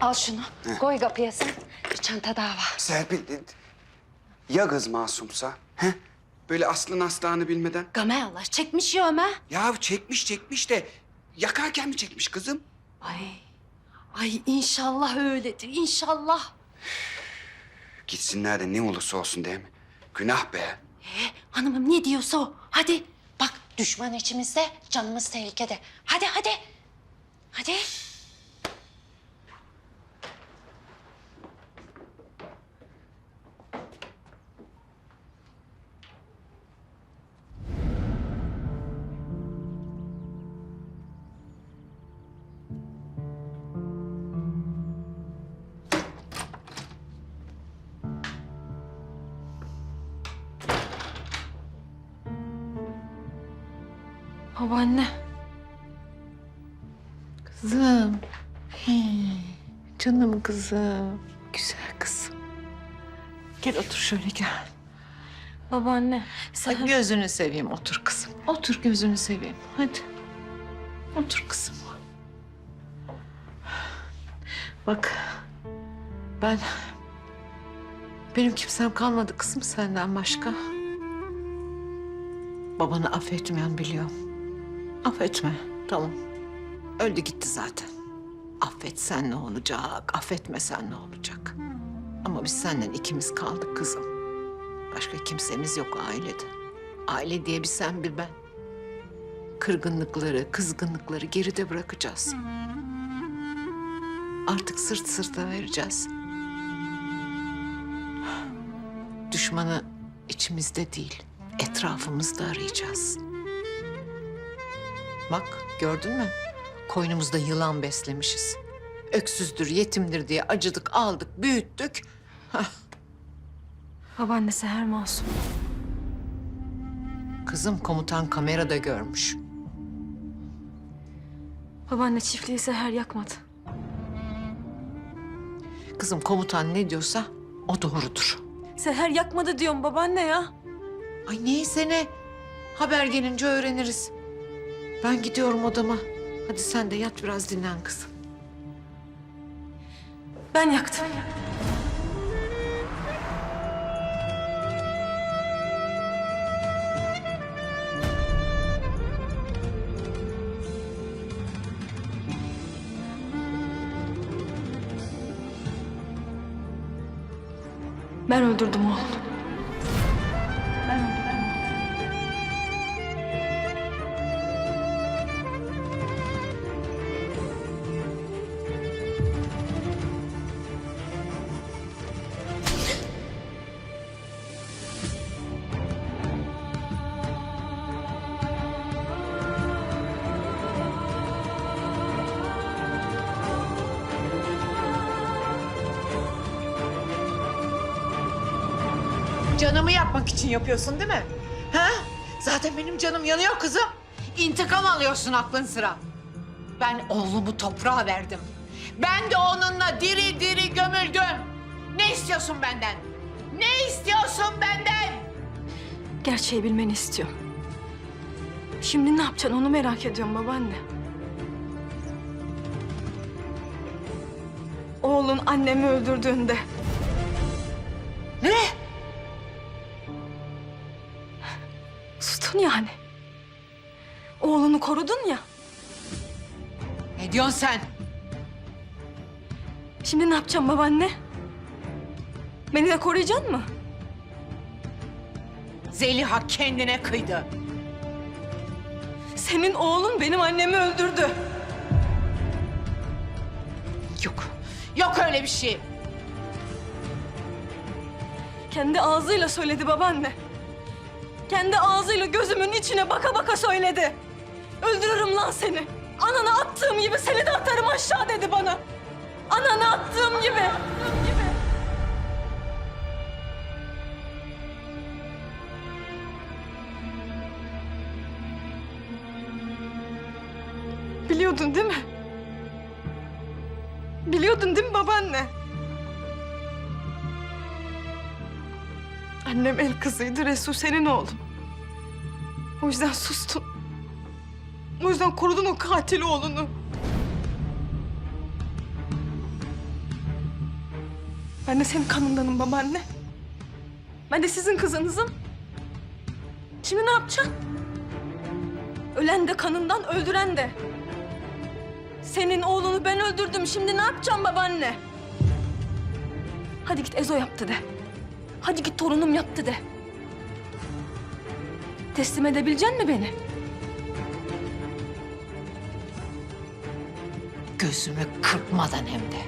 Al şunu. Koy kapıya sen. Bir çanta daha var. Serpil, ya kız masumsa? He? Böyle aslın aslağını bilmeden. Gamay Allah çekmiş ya Ömer. Ya çekmiş çekmiş de yakarken mi çekmiş kızım? Ay. Ay inşallah öyledir. inşallah. Gitsinler de ne olursa olsun değil mi? Günah be. E, hanımım ne diyorsa o. Hadi. Bak düşman içimizde, canımız tehlikede. Hadi hadi. Hadi. Babaanne. Kızım. Hii, canım kızım. Güzel kızım. Gel otur şöyle gel. Babaanne. Ay gözünü seveyim otur kızım. Otur gözünü seveyim. Hadi. Otur kızım. Bak. Ben... Benim kimsem kalmadı kızım senden başka. Babanı affetmeyen biliyorum. Affetme. Tamam. Öldü gitti zaten. Affetsen ne olacak, affetmesen ne olacak? Ama biz senden ikimiz kaldık kızım. Başka kimsemiz yok ailede. Aile diye bir sen bir ben. Kırgınlıkları, kızgınlıkları geride bırakacağız. Artık sırt sırta vereceğiz. Düşmanı içimizde değil, etrafımızda arayacağız. Bak gördün mü? Koynumuzda yılan beslemişiz. Öksüzdür, yetimdir diye acıdık, aldık, büyüttük. Babaanne Seher masum. Kızım komutan kamerada görmüş. Babaanne çiftliği Seher yakmadı. Kızım komutan ne diyorsa o doğrudur. Seher yakmadı diyorum babaanne ya. Ay neyse ne. Haber gelince öğreniriz. Ben gidiyorum odama. Hadi sen de yat biraz dinlen kızım. Ben yaktım. Ben öldürdüm oğlunu. Canımı yapmak için yapıyorsun değil mi? Ha? Zaten benim canım yanıyor kızım. İntikam alıyorsun aklın sıra. Ben oğlumu toprağa verdim. Ben de onunla diri diri gömüldüm. Ne istiyorsun benden? Ne istiyorsun benden? Gerçeği bilmeni istiyorum. Şimdi ne yapacaksın onu merak ediyorum babaanne. Oğlun annemi öldürdüğünde Ne? Sustun yani. Oğlunu korudun ya. Ne diyorsun sen? Şimdi ne yapacağım babaanne? Beni de koruyacaksın mı? Zeliha kendine kıydı. Senin oğlun benim annemi öldürdü. Yok. Yok öyle bir şey. Kendi ağzıyla söyledi babaanne. Kendi ağzıyla gözümün içine baka baka söyledi. Öldürürüm lan seni. Anana attığım gibi seni de atarım aşağı dedi bana. Anana attığım gibi. Biliyordun değil mi? Biliyordun değil mi babaanne? Annem el kızıydı, Resul senin oğlun. O yüzden sustun. O yüzden korudun o katil oğlunu. Ben de senin kanındanım babaanne. Ben de sizin kızınızım. Şimdi ne yapacaksın? Ölen de kanından, öldüren de. Senin oğlunu ben öldürdüm. Şimdi ne yapacağım babaanne? Hadi git Ezo yaptı de. Hadi git torunum yaptı de. Teslim edebilecek mi beni? Gözümü kırpmadan hem de.